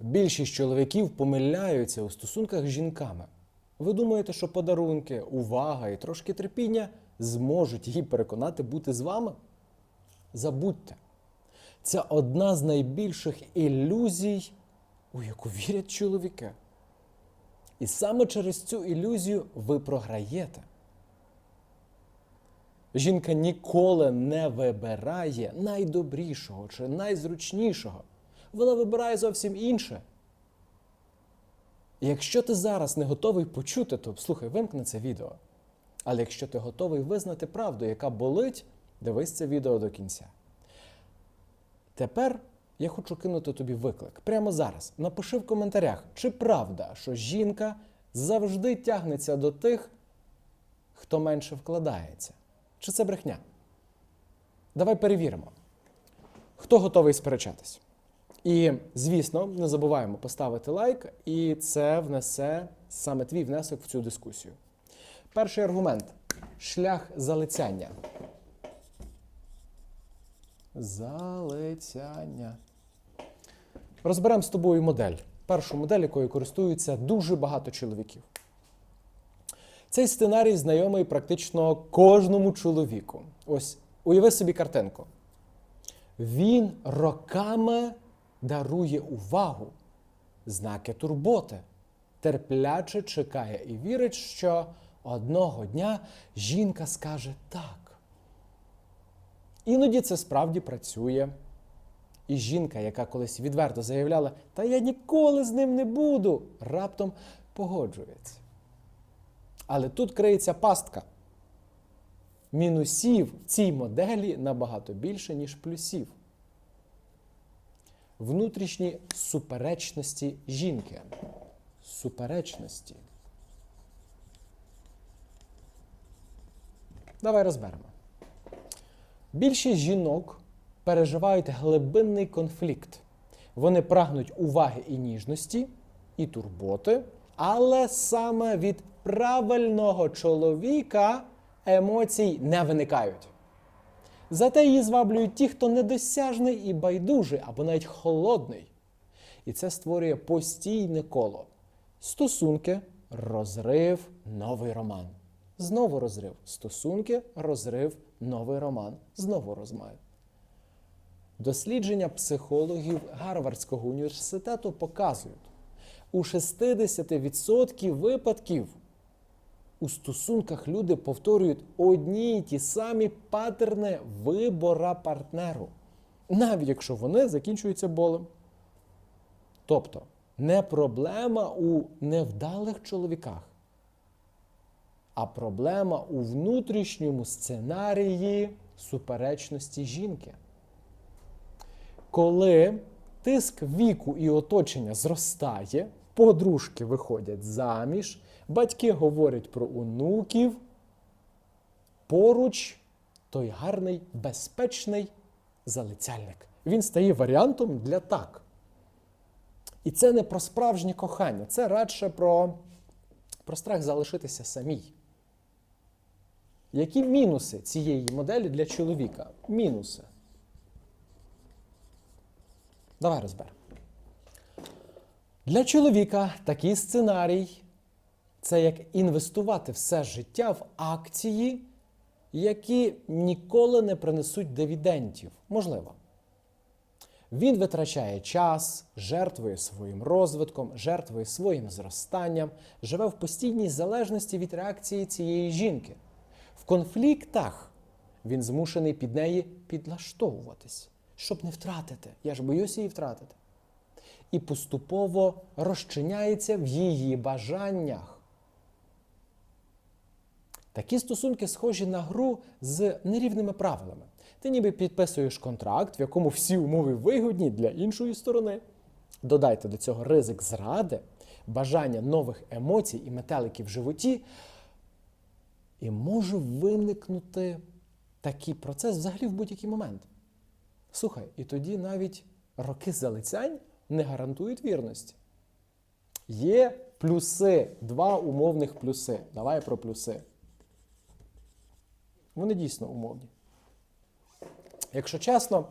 Більшість чоловіків помиляються у стосунках з жінками. Ви думаєте, що подарунки, увага і трошки терпіння зможуть її переконати бути з вами? Забудьте. Це одна з найбільших ілюзій, у яку вірять чоловіки. І саме через цю ілюзію ви програєте. Жінка ніколи не вибирає найдобрішого чи найзручнішого. Вона вибирає зовсім інше. Якщо ти зараз не готовий почути, то слухай, вимкни це відео. Але якщо ти готовий визнати правду, яка болить, дивись це відео до кінця. Тепер я хочу кинути тобі виклик. Прямо зараз. Напиши в коментарях, чи правда, що жінка завжди тягнеться до тих, хто менше вкладається. Чи це брехня? Давай перевіримо. Хто готовий сперечатись? І, звісно, не забуваємо поставити лайк, і це внесе саме твій внесок в цю дискусію. Перший аргумент шлях залицяння. Залицяння. Розберемо з тобою модель. Першу модель, якою користуються дуже багато чоловіків. Цей сценарій знайомий практично кожному чоловіку. Ось уяви собі картинку. Він роками дарує увагу, знаки турботи, терпляче чекає і вірить, що одного дня жінка скаже так. Іноді це справді працює. І жінка, яка колись відверто заявляла, та я ніколи з ним не буду, раптом погоджується. Але тут криється пастка. Мінусів в цій моделі набагато більше, ніж плюсів. Внутрішні суперечності жінки. Суперечності. Давай розберемо. Більшість жінок переживають глибинний конфлікт. Вони прагнуть уваги і ніжності, і турботи, але саме від правильного чоловіка емоцій не виникають. Зате її зваблюють ті, хто недосяжний і байдужий, або навіть холодний. І це створює постійне коло. Стосунки, розрив, новий роман. Знову розрив. Стосунки, розрив, новий роман. Знову розмай. Дослідження психологів Гарвардського університету показують, у 60% випадків у стосунках люди повторюють одні й ті самі паттерни вибора партнеру, навіть якщо вони закінчуються болем. Тобто не проблема у невдалих чоловіках, а проблема у внутрішньому сценарії суперечності жінки. Коли тиск віку і оточення зростає, подружки виходять заміж, батьки говорять про онуків, поруч той гарний, безпечний залицяльник. Він стає варіантом для так. І це не про справжнє кохання, це радше про, про страх залишитися самій. Які мінуси цієї моделі для чоловіка? Мінуси. Давай розберемо. Для чоловіка такий сценарій це як інвестувати все життя в акції, які ніколи не принесуть дивідендів. Можливо. Він витрачає час, жертвує своїм розвитком, жертвує своїм зростанням, живе в постійній залежності від реакції цієї жінки. В конфліктах він змушений під неї підлаштовуватись, щоб не втратити. Я ж боюся її втратити. І поступово розчиняється в її бажаннях. Такі стосунки схожі на гру з нерівними правилами. Ти ніби підписуєш контракт, в якому всі умови вигодні для іншої сторони. Додайте до цього ризик зради, бажання нових емоцій і метеликів в животі. І може виникнути такий процес взагалі в будь-який момент. Слухай, і тоді навіть роки залицянь не гарантують вірності. Є плюси, два умовних плюси. Давай про плюси. Вони дійсно умовні. Якщо чесно,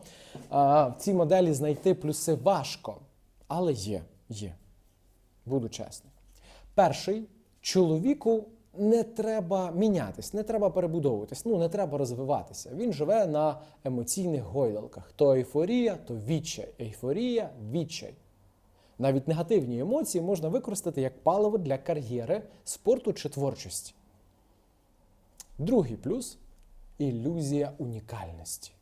в цій моделі знайти плюси важко, але є. Є. Буду чесний. Перший чоловіку не треба мінятись, не треба перебудовуватись, ну не треба розвиватися. Він живе на емоційних гойдалках. То ейфорія, то відчай. Ейфорія, відчай. Навіть негативні емоції можна використати як паливо для кар'єри, спорту чи творчості. Другий плюс ілюзія унікальності.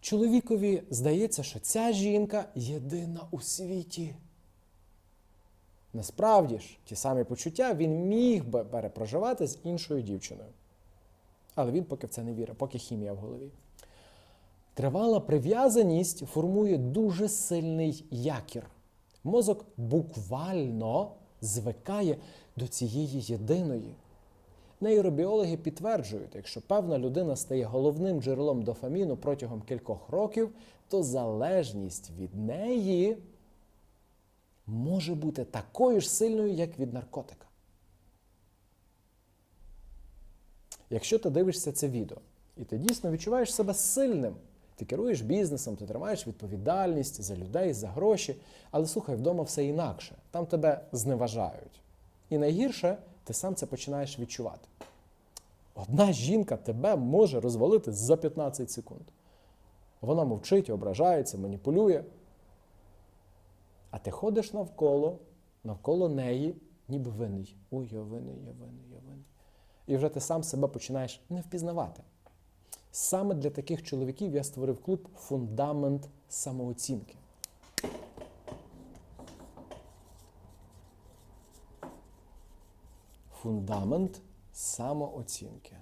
Чоловікові здається, що ця жінка єдина у світі. Насправді ж, ті самі почуття він міг би перепроживати з іншою дівчиною. Але він поки в це не вірить, поки хімія в голові. Тривала прив'язаність формує дуже сильний якір. Мозок буквально звикає до цієї єдиної. Нейробіологи підтверджують, якщо певна людина стає головним джерелом дофаміну протягом кількох років, то залежність від неї може бути такою ж сильною, як від наркотика. Якщо ти дивишся це відео, і ти дійсно відчуваєш себе сильним, ти керуєш бізнесом, ти тримаєш відповідальність за людей, за гроші, але слухай, вдома все інакше. Там тебе зневажають. І найгірше, ти сам це починаєш відчувати. Одна жінка тебе може розвалити за 15 секунд. Вона мовчить, ображається, маніпулює. А ти ходиш навколо, навколо неї, ніби винний. Ой, я винний, я винний, я винний. І вже ти сам себе починаєш не впізнавати. Саме для таких чоловіків я створив клуб Фундамент самооцінки. Фундамент самооцінки.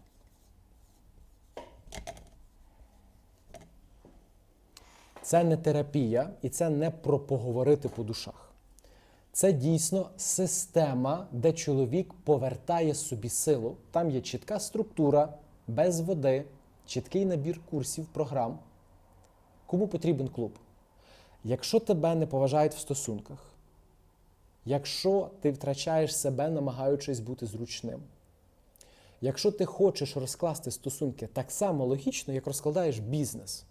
Це не терапія і це не про поговорити по душах. Це дійсно система, де чоловік повертає собі силу. Там є чітка структура, без води, чіткий набір курсів, програм. Кому потрібен клуб? Якщо тебе не поважають в стосунках, якщо ти втрачаєш себе, намагаючись бути зручним, якщо ти хочеш розкласти стосунки так само логічно, як розкладаєш бізнес,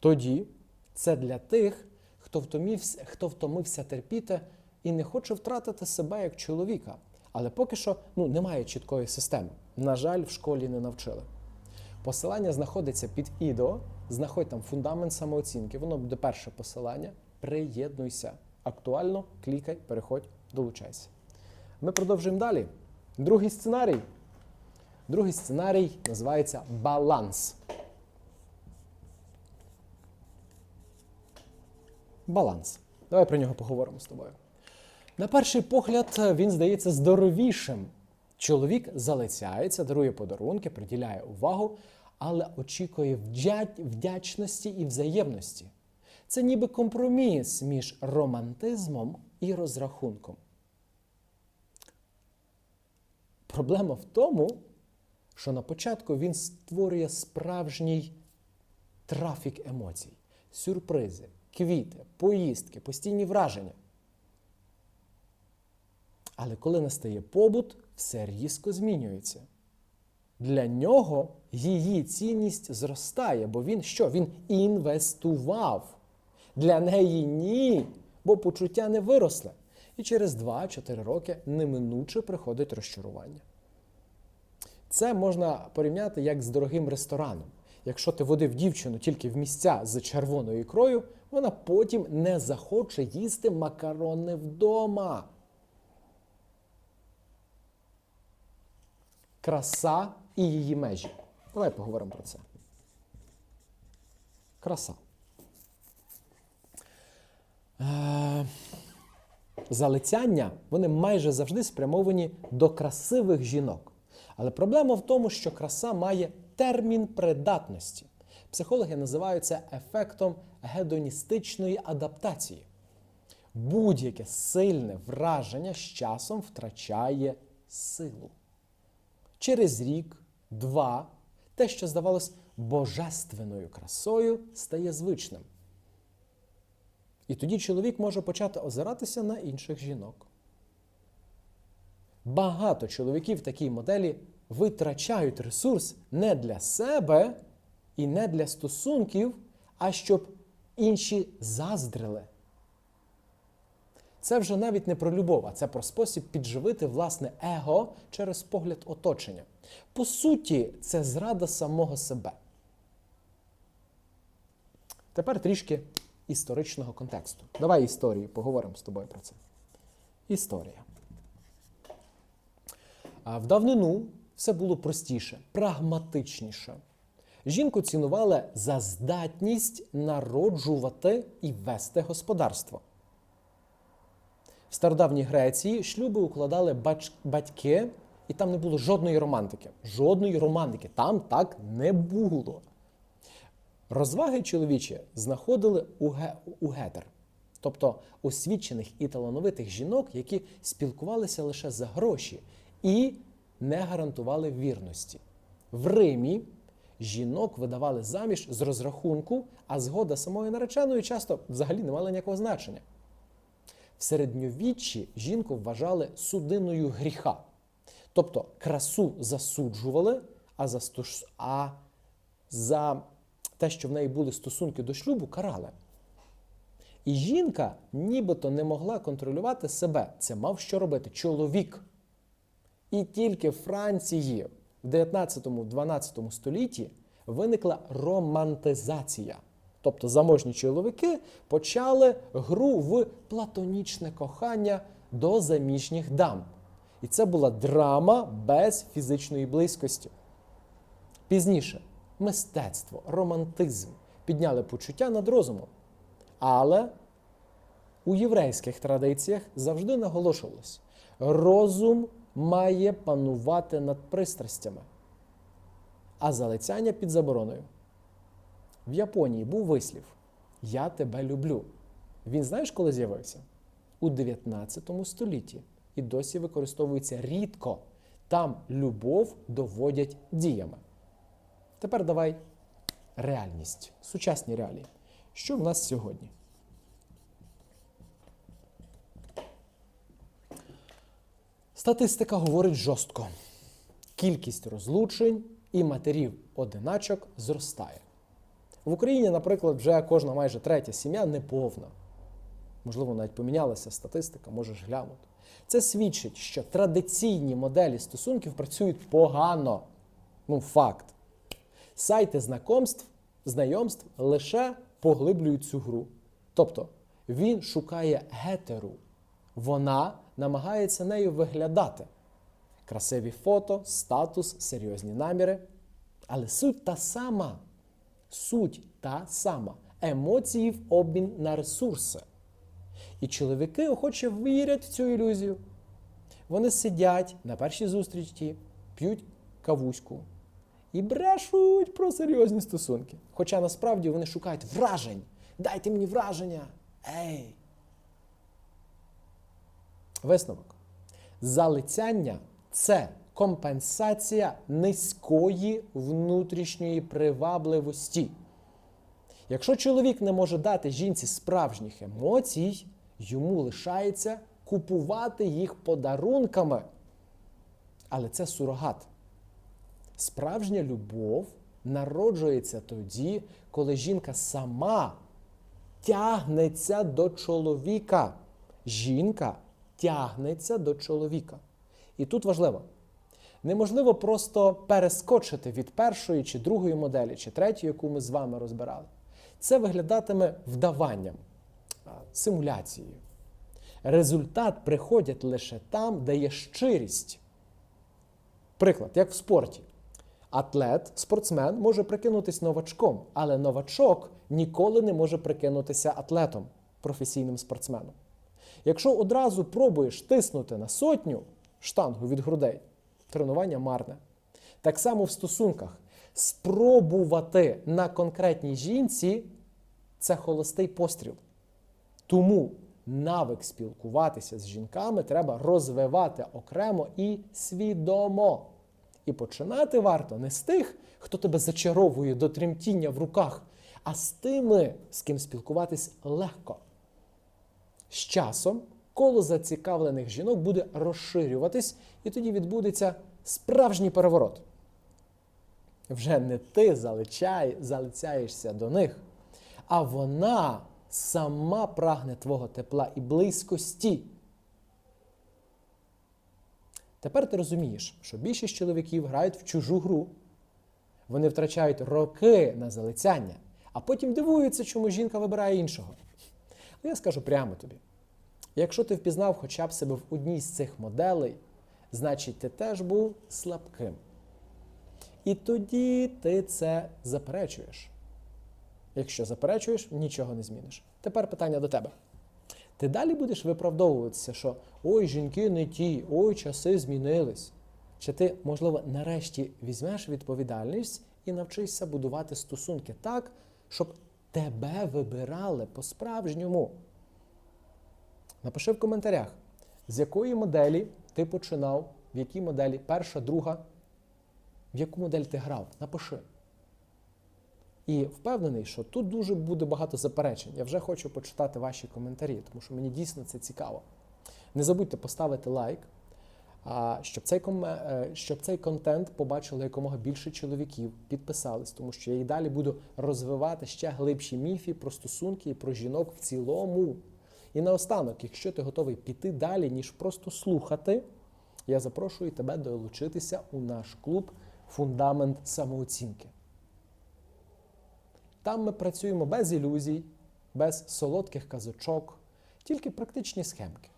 тоді це для тих, хто втомився, хто втомився терпіти і не хоче втратити себе як чоловіка. Але поки що ну, немає чіткої системи. На жаль, в школі не навчили. Посилання знаходиться під відео. Знаходь там фундамент самооцінки. Воно буде перше посилання. Приєднуйся. Актуально, клікай, переходь, долучайся. Ми продовжуємо далі. Другий сценарій. Другий сценарій називається баланс. Баланс. Давай про нього поговоримо з тобою. На перший погляд, він здається здоровішим. Чоловік залицяється, дарує подарунки, приділяє увагу, але очікує вдя- вдячності і взаємності. Це ніби компроміс між романтизмом і розрахунком. Проблема в тому, що на початку він створює справжній трафік емоцій, сюрпризи, квіти, поїздки, постійні враження. Але коли настає побут, все різко змінюється. Для нього її цінність зростає, бо він що? Він інвестував. Для неї ні, бо почуття не виросли. І через 2-4 роки неминуче приходить розчарування. Це можна порівняти як з дорогим рестораном. Якщо ти водив дівчину тільки в місця з червоною ікрою, вона потім не захоче їсти макарони вдома. Краса і її межі. Давай поговоримо про це. Краса. Е, Залицяння вони майже завжди спрямовані до красивих жінок. Але проблема в тому, що краса має термін придатності. Психологи називають це ефектом гедоністичної адаптації. Будь-яке сильне враження з часом втрачає силу. Через рік, два, те, що здавалось божественною красою, стає звичним. І тоді чоловік може почати озиратися на інших жінок. Багато чоловіків в такій моделі витрачають ресурс не для себе і не для стосунків, а щоб інші заздрили. Це вже навіть не про любов, а це про спосіб підживити власне его через погляд оточення. По суті, це зрада самого себе. Тепер трішки історичного контексту. Давай історії, поговоримо з тобою про це. Історія. А в давнину все було простіше, прагматичніше. Жінку цінували за здатність народжувати і вести господарство. В стародавній Греції шлюби укладали батьки, і там не було жодної романтики. Жодної романтики. Там так не було. Розваги чоловічі знаходили у, ге- у гетер, тобто освічених і талановитих жінок, які спілкувалися лише за гроші і не гарантували вірності. В Римі жінок видавали заміж з розрахунку, а згода самої нареченої часто взагалі не мала ніякого значення. В середньовіччі жінку вважали судиною гріха. Тобто красу засуджували, а за, а за те, що в неї були стосунки до шлюбу, карали. І жінка нібито не могла контролювати себе. Це мав що робити чоловік. І тільки в Франції в 19-12 столітті виникла романтизація. Тобто заможні чоловіки почали гру в платонічне кохання до заміжніх дам. І це була драма без фізичної близькості. Пізніше мистецтво, романтизм підняли почуття над розумом. Але у єврейських традиціях завжди наголошувалось: розум має панувати над пристрастями, а залицяння під забороною. В Японії був вислів Я тебе люблю. Він знаєш, коли з'явився? У 19 столітті і досі використовується рідко. Там любов доводять діями. Тепер давай реальність, сучасні реалії. Що в нас сьогодні? Статистика говорить жорстко. Кількість розлучень і матерів-одиначок зростає. В Україні, наприклад, вже кожна майже третя сім'я неповна. Можливо, навіть помінялася статистика, можеш глянути. Це свідчить, що традиційні моделі стосунків працюють погано. Ну, факт. Сайти знакомств, знайомств лише поглиблюють цю гру. Тобто він шукає гетеру, вона намагається нею виглядати. Красиві фото, статус, серйозні наміри. Але суть та сама. Суть та сама. Емоції в обмін на ресурси. І чоловіки охоче вірять в цю ілюзію. Вони сидять на першій зустрічі, п'ють кавуську і брешуть про серйозні стосунки. Хоча насправді вони шукають вражень. Дайте мені враження. Ей! Висновок. Залицяння це компенсація низької внутрішньої привабливості. Якщо чоловік не може дати жінці справжніх емоцій, йому лишається купувати їх подарунками. Але це сурогат. Справжня любов народжується тоді, коли жінка сама тягнеться до чоловіка. Жінка тягнеться до чоловіка. І тут важливо. Неможливо просто перескочити від першої чи другої моделі, чи третьої, яку ми з вами розбирали. Це виглядатиме вдаванням, симуляцією. Результат приходить лише там, де є щирість. Приклад, як в спорті. Атлет, спортсмен може прикинутись новачком, але новачок ніколи не може прикинутися атлетом, професійним спортсменом. Якщо одразу пробуєш тиснути на сотню штангу від грудей, тренування марне. Так само в стосунках спробувати на конкретній жінці це холостий постріл. Тому навик спілкуватися з жінками треба розвивати окремо і свідомо. І починати варто не з тих, хто тебе зачаровує до тремтіння в руках, а з тими, з ким спілкуватись легко. З часом коло зацікавлених жінок буде розширюватись, і тоді відбудеться справжній переворот. Вже не ти залицяй, залицяєшся до них, а вона сама прагне твого тепла і близькості. Тепер ти розумієш, що більшість чоловіків грають в чужу гру. Вони втрачають роки на залицяння, а потім дивуються, чому жінка вибирає іншого. Ну, я скажу прямо тобі: якщо ти впізнав хоча б себе в одній з цих моделей, значить ти теж був слабким. І тоді ти це заперечуєш. Якщо заперечуєш, нічого не зміниш. Тепер питання до тебе. Ти далі будеш виправдовуватися, що ой, жінки не ті, ой, часи змінились. Чи ти, можливо, нарешті візьмеш відповідальність і навчишся будувати стосунки так, щоб тебе вибирали по-справжньому? Напиши в коментарях, з якої моделі ти починав, в якій моделі перша, друга, в яку модель ти грав. Напиши. І впевнений, що тут дуже буде багато заперечень. Я вже хочу почитати ваші коментарі, тому що мені дійсно це цікаво. Не забудьте поставити лайк, щоб цей, е, щоб цей контент побачили якомога більше чоловіків, підписались, тому що я і далі буду розвивати ще глибші міфи про стосунки і про жінок в цілому. І наостанок, якщо ти готовий піти далі, ніж просто слухати, я запрошую тебе долучитися у наш клуб Фундамент самооцінки. Там ми працюємо без ілюзій, без солодких казочок, тільки практичні схемки,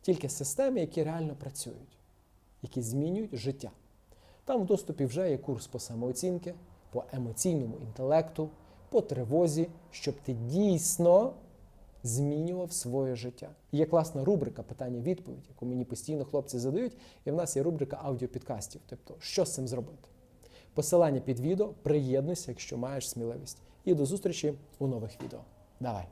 тільки системи, які реально працюють, які змінюють життя. Там в доступі вже є курс по самооцінки, по емоційному інтелекту, по тривозі, щоб ти дійсно змінював своє життя. Є класна рубрика питання-відповідь, яку мені постійно хлопці задають, і в нас є рубрика аудіопідкастів. Тобто, що з цим зробити? Посилання під відео, приєднуйся, якщо маєш сміливість. І до зустрічі у нових відео. Давай!